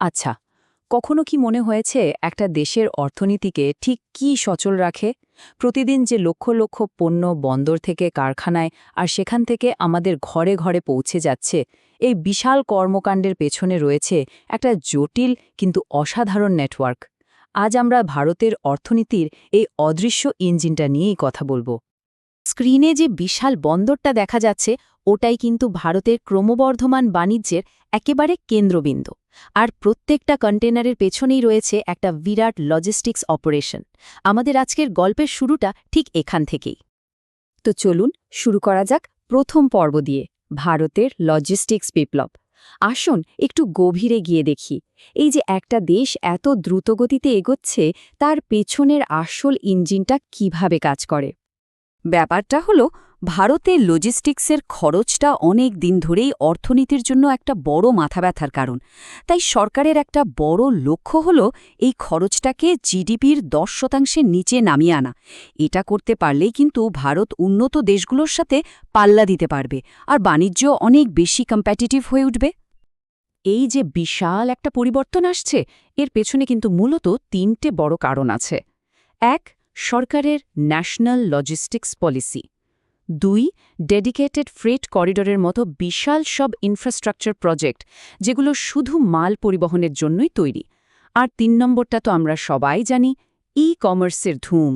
আচ্ছা কখনো কি মনে হয়েছে একটা দেশের অর্থনীতিকে ঠিক কি সচল রাখে? প্রতিদিন যে লক্ষ লক্ষ পণ্য বন্দর থেকে কারখানায় আর সেখান থেকে আমাদের ঘরে ঘরে পৌঁছে যাচ্ছে, এই বিশাল কর্মকাণ্ডের পেছনে রয়েছে একটা জটিল কিন্তু অসাধারণ নেটওয়ার্ক আজ আমরা ভারতের অর্থনীতির এই অদৃশ্য ইঞ্জিনটা নিয়েই কথা বলব। স্ক্রিনে যে বিশাল বন্দরটা দেখা যাচ্ছে, ওটাই কিন্তু ভারতের ক্রমবর্ধমান বাণিজ্যের একেবারে কেন্দ্রবিন্দু। আর প্রত্যেকটা কন্টেনারের পেছনেই রয়েছে একটা বিরাট লজিস্টিক্স অপারেশন আমাদের আজকের গল্পের শুরুটা ঠিক এখান থেকেই। তো চলুন শুরু করা যাক প্রথম পর্ব দিয়ে, ভারতের লজিস্টিক্স বিপ্লব। আসুন একটু গভীরে গিয়ে দেখি। এই যে একটা দেশ এত দ্রুতগতিতে এগোচ্ছে, তার পেছনের আসল ইঞ্জিনটা কীভাবে কাজ করে? ব্যাপারটা হলো ভারতে লজিস্টিক্সের খরচটা অনেক দিন ধরেই অর্থনীতির জন্য একটা বড় মাথা ব্যথার কারণ। তাই সরকারের একটা বড় লক্ষ্য হল এই খরচটাকে জিডিপির দশ শতাংশের নিচে নামিয়ে আনা। এটা করতে পারলেই কিন্তু ভারত উন্নত দেশগুলোর সাথে পাল্লা দিতে পারবে আর বাণিজ্য অনেক বেশি কম্প্যাটিটিভ হয়ে উঠবে। এই যে বিশাল একটা পরিবর্তন আসছে, এর পেছনে কিন্তু মূলত তিনটে বড় কারণ আছে। এক, সরকারের ন্যাশনাল লজিস্টিক্স পলিসি দুই ডেডিকেটেড ফ্রেট করিডোরের মতো বিশাল সব ইনফ্রাস্ট্রাকচার প্রজেক্ট যেগুলো শুধু মাল পরিবহনের জন্যই তৈরি। আর তিন নম্বরটা তো আমরা সবাই জানি ই কমার্সের ধুম।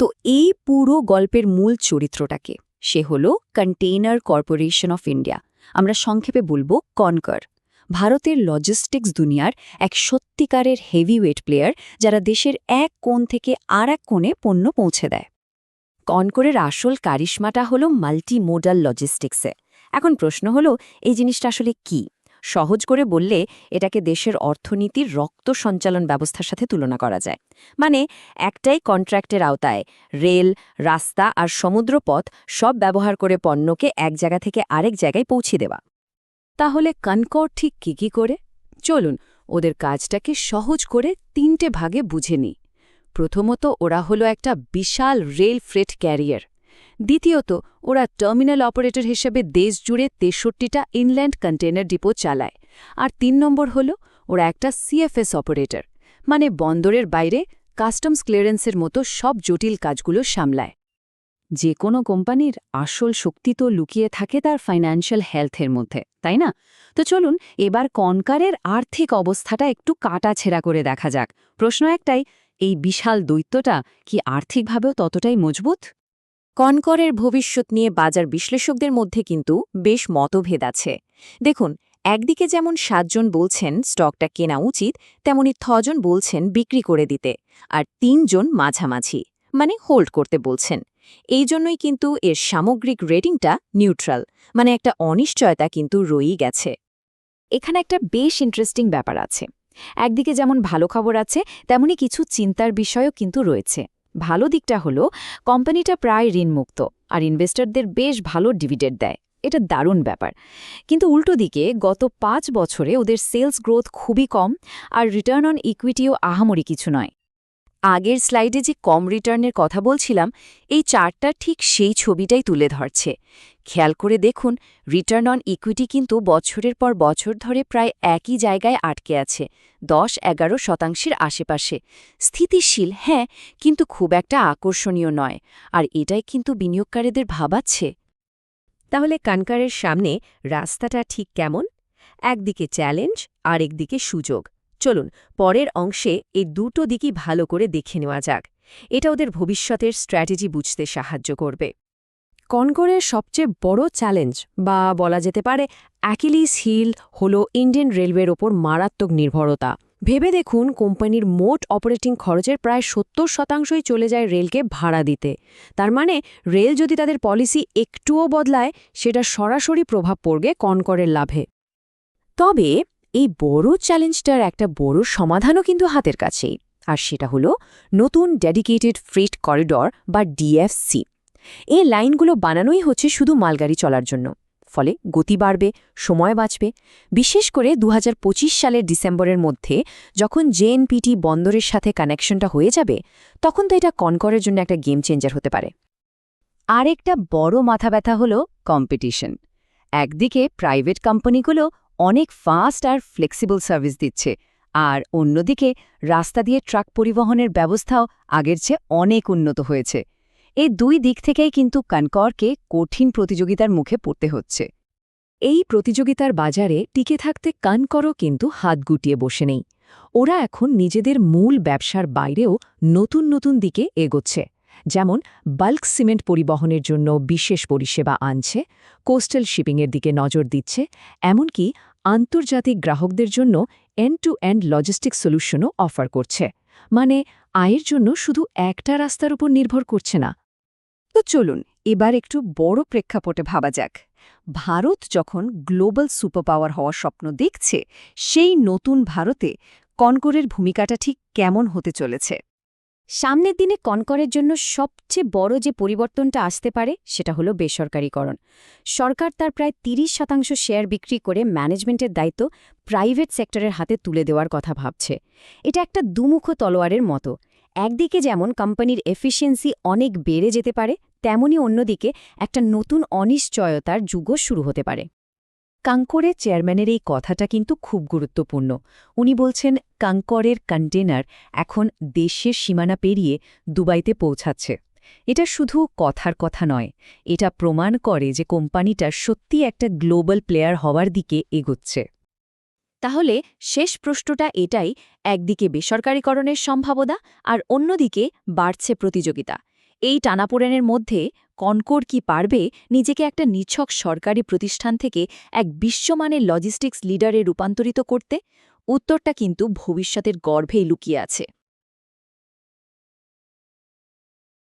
তো এই পুরো গল্পের মূল চরিত্রটাকে, সে হল কন্টেইনার কর্পোরেশন অফ ইন্ডিয়া আমরা সংক্ষেপে বলব কনকার ভারতের লজিস্টিক্স দুনিয়ার এক সত্যিকারের হেভিওয়েট প্লেয়ার যারা দেশের এক কোণ থেকে আর এক কোণে পণ্য পৌঁছে দেয়। কনকরের আসল কারিশমাটা হলো মাল্টিমোডাল লজিস্টিক্সে এখন প্রশ্ন হলো, এই জিনিসটা আসলে কি? সহজ করে বললে এটাকে দেশের অর্থনীতির রক্ত সঞ্চালন ব্যবস্থার সাথে তুলনা করা যায়। মানে একটাই কন্ট্রাক্টের আওতায় রেল, রাস্তা আর সমুদ্রপথ সব ব্যবহার করে পণ্যকে এক জায়গা থেকে আরেক জায়গায় পৌঁছে দেওয়া। তাহলে কনকর ঠিক কি কি করে? চলুন, ওদের কাজটাকে সহজ করে তিনটে ভাগে বুঝে নিই। প্রথমত ওরা হলো একটা বিশাল রেল ফ্রেট ক্যারিয়ার। দ্বিতীয়ত, ওরা টার্মিনাল অপারেটর হিসেবে দেশ জুড়ে তেষট্টিটা ইনল্যান্ড কন্টেনার ডিপো চালায়। আর তিন নম্বর হল, ওরা একটা সিএফএস অপারেটর মানে বন্দরের বাইরে কাস্টমস ক্লিয়ারেন্সের মতো সব জটিল কাজগুলো সামলায়। যে কোনো কোম্পানির আসল শক্তি তো লুকিয়ে থাকে তার ফাইন্যান্সিয়াল হেলথের মধ্যে, তাই না? তো চলুন, এবার কনকারের আর্থিক অবস্থাটা একটু কাটাছেড়া করে দেখা যাক। প্রশ্ন একটাই এই বিশাল দৈত্যটা কি আর্থিকভাবেও ততটাই মজবুত? কনকরের ভবিষ্যৎ নিয়ে বাজার বিশ্লেষকদের মধ্যে কিন্তু বেশ মতভেদ আছে। দেখুন, একদিকে যেমন সাতজন বলছেন স্টকটা কেনা উচিত, তেমনি থজন বলছেন বিক্রি করে দিতে, আর তিনজন মাঝামাঝি মানে হোল্ড করতে বলছেন। এই জন্যই কিন্তু এর সামগ্রিক রেটিংটা নিউট্রাল মানে একটা অনিশ্চয়তা কিন্তু রয়েই গেছে। এখানে একটা বেশ ইন্টারেস্টিং ব্যাপার আছে। একদিকে যেমন ভালো খবর আছে, তেমনি কিছু চিন্তার বিষয়ও কিন্তু রয়েছে। ভালো দিকটা হলো, কোম্পানিটা প্রায় ঋণমুক্ত আর ইনভেস্টরদের বেশ ভালো ডিভিডেন্ড দেয়। এটা দারুণ ব্যাপার। কিন্তু উল্টো দিকে, গত পাঁচ বছরে ওদের সেলস গ্রোথ খুবই কম আর রিটার্ন অন ইকুইটিও আহামরি কিছু নয়। আগের স্লাইডে যে কম রিটার্নের কথা বলছিলাম, এই চার্টটা ঠিক সেই ছবিটাই তুলে ধরছে। খেয়াল করে দেখুন, রিটার্ন অন ইকুইটি কিন্তু বছরের পর বছর ধরে প্রায় একই জায়গায় আটকে আছে, দশ এগারো শতাংশের আশেপাশে। স্থিতিশীল হ্যাঁ কিন্তু খুব একটা আকর্ষণীয় নয়। আর এটাই কিন্তু বিনিয়োগকারীদের ভাবাচ্ছে। তাহলে কানকারের সামনে রাস্তাটা ঠিক কেমন? একদিকে চ্যালেঞ্জ আর একদিকে সুযোগ। চলুন, পরের অংশে এই দুটো দিকই ভালো করে দেখে নেওয়া যাক। এটা ওদের ভবিষ্যতের স্ট্র্যাটেজি বুঝতে সাহায্য করবে। কনকরের সবচেয়ে বড় চ্যালেঞ্জ, বা বলা যেতে পারে অ্যাকিলিস হিল, হল ইন্ডিয়ান রেলওয়ের ওপর মারাত্মক নির্ভরতা। ভেবে দেখুন, কোম্পানির মোট অপারেটিং খরচের প্রায় সত্তর শতাংশই চলে যায় রেলকে ভাড়া দিতে। তার মানে রেল যদি তাদের পলিসি একটুও বদলায়, সেটা সরাসরি প্রভাব পড়বে কনকরের লাভে। তবে এই বড় চ্যালেঞ্জটার একটা বড় সমাধানও কিন্তু হাতের কাছেই। আর সেটা হলো নতুন ডেডিকেটেড ফ্রেট করিডর বা ডিএফসি। এই লাইনগুলো বানানোই হচ্ছে শুধু মালগাড়ি চলার জন্য। ফলে গতি বাড়বে, সময় বাঁচবে। বিশেষ করে দু হাজার পঁচিশ সালের ডিসেম্বরের মধ্যে যখন জেএনপিটি বন্দরের সাথে কানেকশনটা হয়ে যাবে, তখন তো এটা কনকরের জন্য একটা গেম চেঞ্জার হতে পারে। আরেকটা বড় মাথা ব্যথা হল কম্পিটিশন। একদিকে প্রাইভেট কোম্পানিগুলো অনেক ফাস্ট আর ফ্লেক্সিবল সার্ভিস দিচ্ছে। আর অন্যদিকে, রাস্তা দিয়ে ট্রাক পরিবহনের ব্যবস্থাও আগের চেয়ে অনেক উন্নত হয়েছে। এই দুই দিক থেকেই কিন্তু কানকরকে কঠিন প্রতিযোগিতার মুখে পড়তে হচ্ছে। এই প্রতিযোগিতার বাজারে টিকে থাকতে কানকরও কিন্তু হাত গুটিয়ে বসে নেই। ওরা এখন নিজেদের মূল ব্যবসার বাইরেও নতুন নতুন দিকে এগোচ্ছে। যেমন, বাল্ক সিমেন্ট পরিবহনের জন্য বিশেষ পরিষেবা আনছে, কোস্টাল শিপিংয়ের দিকে নজর দিচ্ছে, এমনকি আন্তর্জাতিক গ্রাহকদের জন্য এন্ড টু এন্ড লজিস্টিক সলিউশনও অফার করছে। মানে আয়ের জন্য শুধু একটা রাস্তার উপর নির্ভর করছে না। তো চলুন, এবার একটু বড় প্রেক্ষাপটে ভাবা যাক। ভারত যখন গ্লোবাল সুপারপাওয়ার হওয়ার স্বপ্ন দেখছে, সেই নতুন ভারতে কনকরের ভূমিকাটা ঠিক কেমন হতে চলেছে? সামনের দিনে কনকরের জন্য সবচেয়ে বড় যে পরিবর্তনটা আসতে পারে, সেটা হলো বেসরকারীকরণ। সরকার তার প্রায় ৩০ শতাংশ শেয়ার বিক্রি করে ম্যানেজমেন্টের দায়িত্ব প্রাইভেট সেক্টরের হাতে তুলে দেওয়ার কথা ভাবছে। এটা একটা দুমুখ তলোয়ারের মতো। একদিকে যেমন কোম্পানির এফিসিয়েন্সি অনেক বেড়ে যেতে পারে, তেমনি অন্যদিকে একটা নতুন অনিশ্চয়তার যুগও শুরু হতে পারে। কাঙ্করের চেয়ারম্যানের এই কথাটা কিন্তু খুব গুরুত্বপূর্ণ। উনি বলছেন, কাঙ্করের কন্টেনার এখন দেশের সীমানা পেরিয়ে দুবাইতে পৌঁছাচ্ছে। এটা শুধু কথার কথা নয়, এটা প্রমাণ করে যে কোম্পানিটা সত্যি একটা গ্লোবাল প্লেয়ার হওয়ার দিকে এগোচ্ছে। তাহলে শেষ প্রশ্নটা এটাই, একদিকে বেসরকারীকরণের সম্ভাবনা আর অন্যদিকে বাড়ছে প্রতিযোগিতা। এই টানাপোড়েনের মধ্যে কনকোর কি পারবে নিজেকে একটা নিছক সরকারি প্রতিষ্ঠান থেকে এক বিশ্বমানের লজিস্টিক্স লিডারে রূপান্তরিত করতে? উত্তরটা কিন্তু ভবিষ্যতের গর্ভেই লুকিয়ে আছে।